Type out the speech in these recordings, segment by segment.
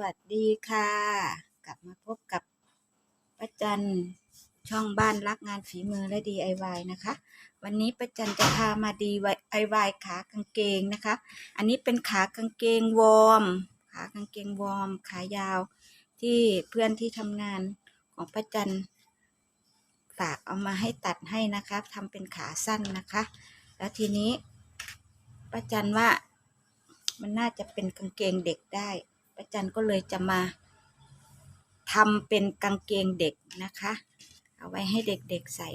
วัสดีค่ะ กลับมาพบกับป้าจันช่องบ้านรักงานฝีมือและ DIY นะคะ วันนี้ป้าจันจะพามา DIY ขากางเกงนะคะ อันนี้เป็นขากางเกงวอร์มขากางเกงวอร์มขายาวที่เพื่อนที่ทำงานของป้าจันฝากเอามาให้ตัดให้นะคะทำเป็นขาสั้นนะคะ แล้วทีนี้ป้าจันว่ามันน่าจะเป็นกางเกงเด็กได้ ป้าจันก็เลยจะมาทำเป็นกางเกงเด็กนะคะ เอาไว้ให้เด็กๆใส่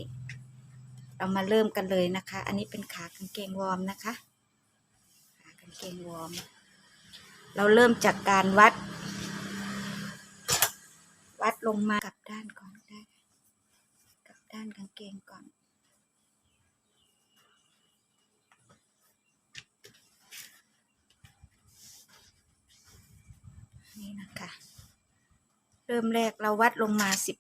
เรามาเริ่มกันเลยนะคะ อันนี้เป็นขากางเกงวอร์มนะคะ ขากางเกงวอร์ม เราเริ่มจากการวัด วัดลงมากับด้านก่อนได้ กับด้านกางเกงก่อน นี่นะคะ เริ่มแรกเราวัดลงมาสิบ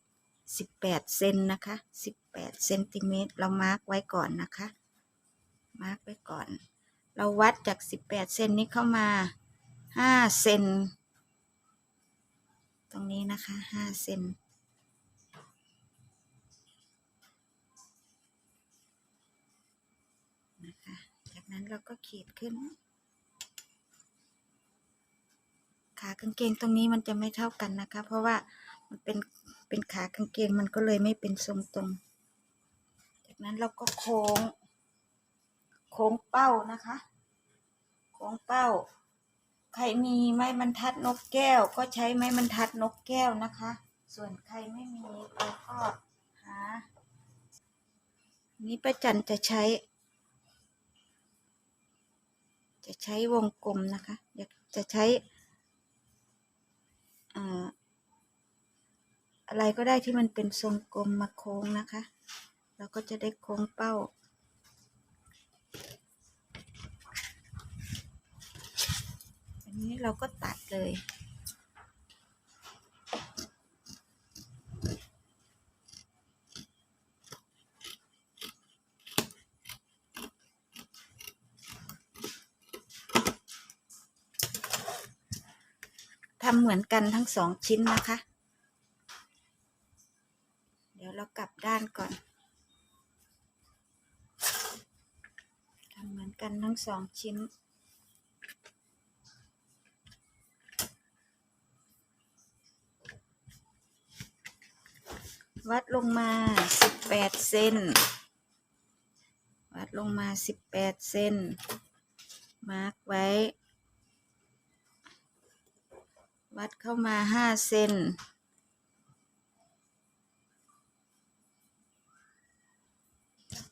สิบแปดเซนนะคะสิบแปดเซนติเมตรเรามาร์กไว้ก่อนนะคะ มาร์กไว้ก่อน เราวัดจากสิบแปดเซนนี้เข้ามาห้าเซนตรงนี้นะคะห้าเซนนะคะ จากนั้นเราก็ขีดขึ้นากางเกงตรงนี้มันจะไม่เท่ากันนะคะ เพราะว่ามันเป็นเป็นขากางเกงมันก็เลยไม่เป็นทรงตรง จากนั้นเราก็โค้ง โค้งเป้านะคะ โค้งเป้า ใครมีไม้บรรทัดนกแก้ว ก็ใช้ไม้บรรทัดนกแก้วนะคะ ส่วนใครไม่มีเราก็หา นี้ป้าจันจะใช้ จะใช้วงกลมนะคะอยากจะใช้ อะไรก็ได้ที่มันเป็นทรงกลมมาโค้งนะคะ เราก็จะได้โค้งเป้า อันนี้เราก็ตัดเลย เหมือนกันทั้งสองชิ้นนะคะ เดี๋ยวเรากลับด้านก่อนทำเหมือนกันทั้งสองชิ้นวัดลงมาสิบแปดเซน วัดลงมาสิบแปดเซน มาร์กไว้ วัดเข้ามาห้าเซน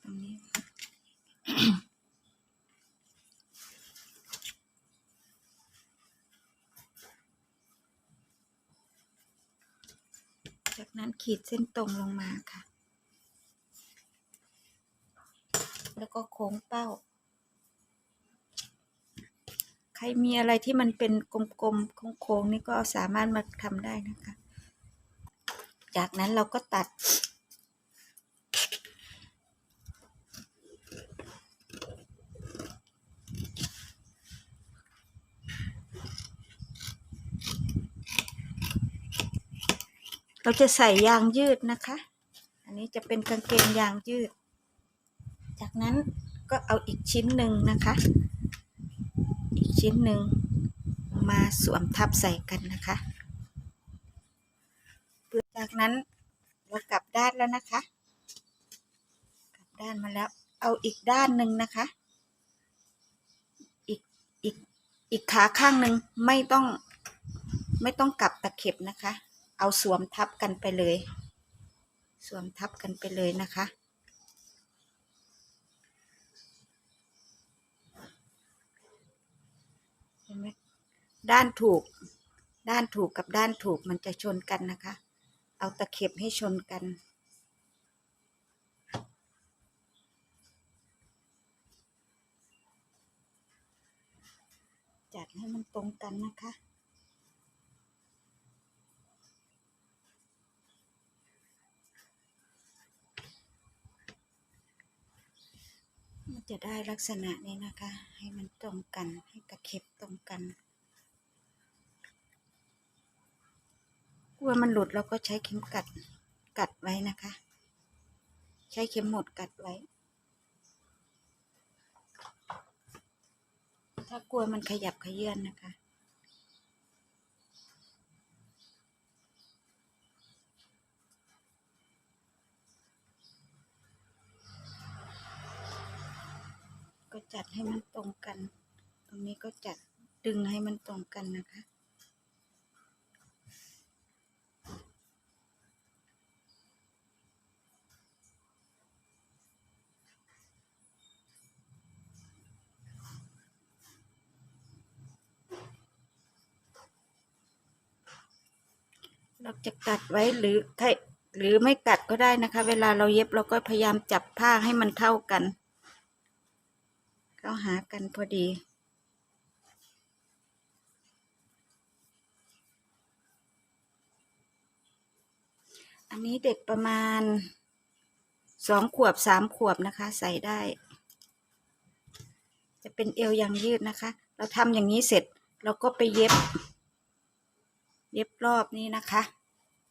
ตรงนี้จากนั้นขีดเส้นตรงลงมาค่ะ แล้วก็โค้งเป้า ใครมีอะไรที่มันเป็นกลมๆโค้งๆนี่ก็สามารถมาทำได้นะคะ จากนั้นเราก็ตัด เราจะใส่ยางยืดนะคะ อันนี้จะเป็นกางเกงยางยืด จากนั้นก็เอาอีกชิ้นหนึ่งนะคะ ชิ้นหนึ่งมาสวมทับใส่กันนะคะเพื่อจากนั้นเรากลับด้านแล้วนะคะ กลับด้านมาแล้ว เอาอีกด้านหนึ่งนะคะ อีกอีกอีกขาข้างหนึ่งไม่ต้องไม่ต้องกลับตะเข็บนะคะ เอาสวมทับกันไปเลย สวมทับกันไปเลยนะคะ เห็นไหม ด้านถูก ด้านถูกกับด้านถูกมันจะชนกันนะคะ เอาตะเข็บให้ชนกัน จัดให้มันตรงกันนะคะมันจะได้ลักษณะนี้นะคะ ให้มันตรงกันให้ตะเข็บตรงกัน ลัวมันหลุดเราก็ใช้เข็มกัดกัดไว้นะคะ ใช้เข็มหมุดกัดไว้ ถ้ากลัวมันขยับขยื่นนะคะก็จัดให้มันตรงกัน ตรงนี้ก็จัดดึงให้มันตรงกันนะคะ เราจะกัดไว้หรือใครหรือไม่กัดก็ได้นะคะ เวลาเราเย็บเราก็พยายามจับผ้าให้มันเท่ากัน เข้าหากันพอดี อันนี้เด็กประมาณสองขวบสามขวบนะคะ ใส่ได้ จะเป็นเอวยังยืดนะคะ เราทำอย่างนี้เสร็จเราก็ไปเย็บ เย็บรอบนี้นะคะ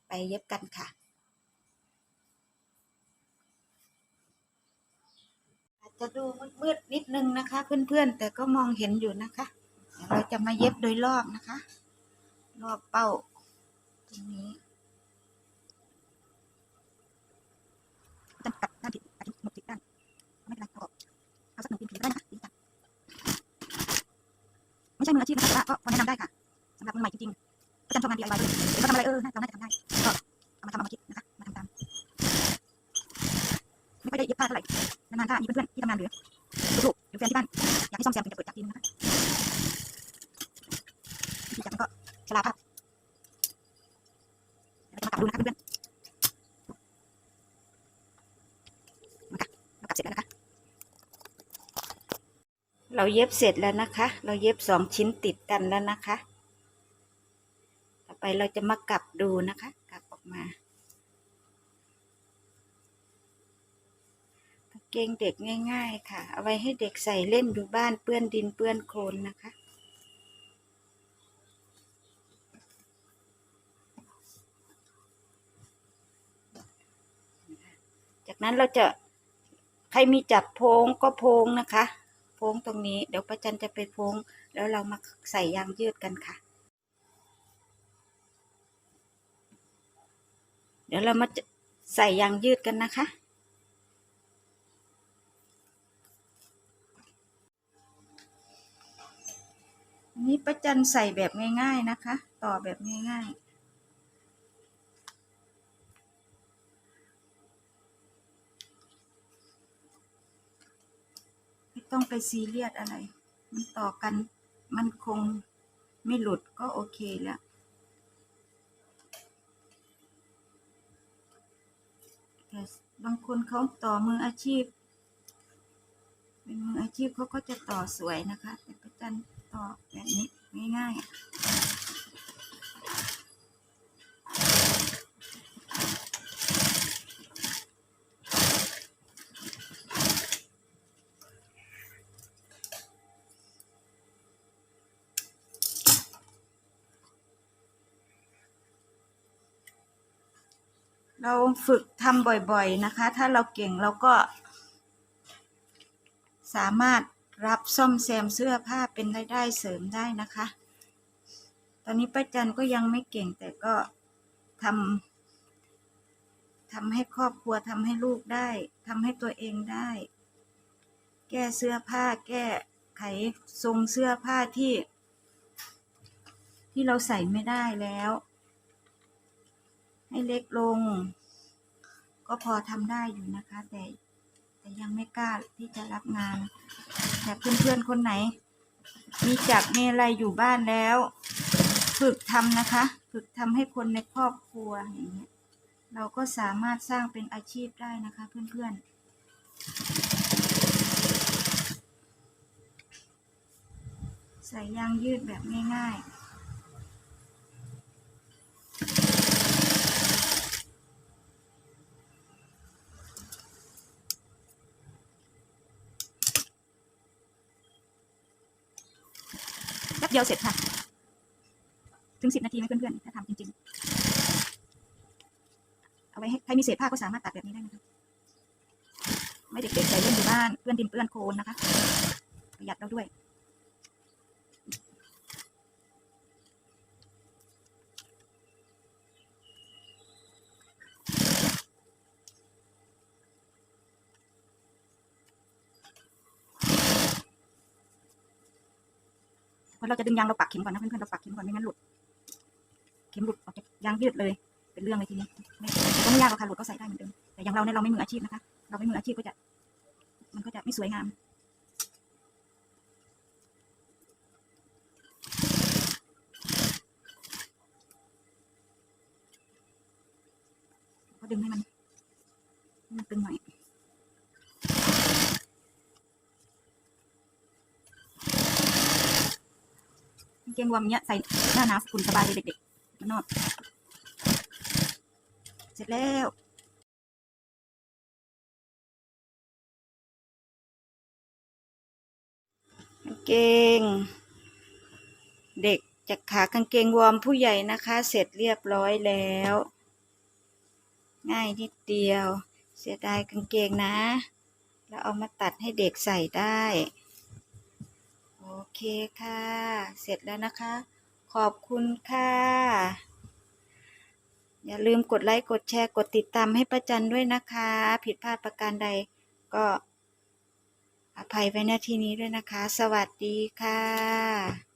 ไปเย็บกันค่ะ อาจจะดูมืดๆนิดนึงนะคะ เพื่อนๆ แต่ก็มองเห็นอยู่นะคะเดี๋ยวเราจะมาเย็บโดยรอบนะคะ รอบเป้าตรงนี้จะตัดด้านผิดตัดหมดผิดด้านไม่เป็นไรเอเอาสักหนึ่งพิมพ์ได้นะคะดีจ้ะไม่ใช่มืออาชีพนะคะแต่ว่าก็พอแนะนำได้ค่ะสำหรับมือใหม่จริงๆประจำทำงาน DIY อยู่เดี๋ยวก็ทำอะไรเออเราน่าจะทำได้านๆถ้ามีเพื่อนๆที่ทำงานหรือลูกๆหรือแฟนที่บ้านอยากให้ซ่อมแซมถึงจะเปิดจับทีนึงนะดีจับมันก็ชลาภาพเดี๋ยวมากลับดูนะคะเพื่อนๆมาค่ะเรากลับเสร็จแล้วนะคะ เราเย็บเสร็จแล้วนะคะ เราเย็บสองชิ้นติดกันแล้วนะคะ ต่อไปเราจะมากลับดูนะคะ กลับออกมา กางเกงเด็กง่าย ๆ ค่ะ เอาไว้ให้เด็กใส่เล่นอยู่บ้านเปื้อนดินเปื้อนโคลนนะคะ จากนั้นเราจะใครมีจับโพงก็โพงนะคะ โพงตรงนี้เดี๋ยวประจันจะไปโพงแล้วเรามาใส่ยางยืดกันค่ะ เดี๋ยวเรามาใส่ยางยืดกันนะคะ นนี้ประจันใส่แบบง่ายๆนะคะ ต่อแบบง่ายๆไม่ต้องไปซีเรียสอะไร มันต่อกัน มันคงไม่หลุดก็โอเคแล้ว แต่บางคนเขาต่อมืออาชีพ เป็นมืออาชีพเขาก็จะต่อสวยนะคะ แต่ปันต่อแบบนี้ง่ายๆเราฝึกทำบ่อยๆนะคะ ถ้าเราเก่งเราก็สามารถ รับซ่อมแซมเสื้อผ้าเป็นรายได้เสริมได้นะคะ ตอนนี้ป้าจันก็ยังไม่เก่งแต่ก็ทำทำให้ครอบครัวทำให้ลูกได้ทำให้ตัวเองได้ แก้เสื้อผ้าแก้ไขทรงเสื้อผ้าที่ ที่เราใส่ไม่ได้แล้ว ให้เล็กลง ก็พอทำได้อยู่นะคะแต่ แต่ยังไม่กล้าที่จะรับงาน แต่เพื่อนๆคนไหน มีจักมีอะไรอยู่บ้านแล้ว ฝึกทำนะคะ ฝึกทำให้คนในครอบครัวอย่างเงี้ยเราก็สามารถสร้างเป็นอาชีพได้นะคะ เพื่อนๆ ใส่ยางยืดแบบง่ายๆ เคี่ยวเสร็จค่ะ ถึงสิบนาทีไหมเพื่อนๆถ้าทำจริงๆ เอาไว้ให้ใครมีเศษผ้าก็สามารถตัดแบบนี้ได้นะคะไม่เด็กๆใส่เล่นอยู่บ้านเพื่อนดินเพื่อนโคลนนะคะ ประหยัดเราด้วย เราจะดึงยางเราปักเข็มก่อนนะเพื่อนๆเราปักเข็มก่อนไม่งั้นหลุด เข็มหลุดออกจากยางยืดเลย เป็นเรื่องเลยทีนี้ก็ไม่ยากหรอกค่ะหลุดก็ใส่ได้เหมือนเดิมแต่อย่างเราเนี่ยเราไม่มืออาชีพนะคะ เราไม่มืออาชีพก็จะ มันก็จะไม่สวยงาม ก็ดึงให้มันให้มันตึงหน่อย กาง เกงวอร์มเนี้ยใส่หน้าหนาวฝุ่นสบายเลยเด็กๆมานนอกเสร็จแล้วกางเกง เด็กจากขากางเกงวอร์มผู้ใหญ่นะคะ เสร็จเรียบร้อยแล้ว ง่ายนิดเดียว เสียดายกางเกงนะ แล้วเอามาตัดให้เด็กใส่ได้ โอเคค่ะ เสร็จแล้วนะคะ ขอบคุณค่ะ อย่าลืมกดไลค์ กดแชร์ กดติดตามให้ประจันด้วยนะคะ ผิดพลาดประการใดก็อภัยไว้ณที่นี้ด้วยนะคะ สวัสดีค่ะ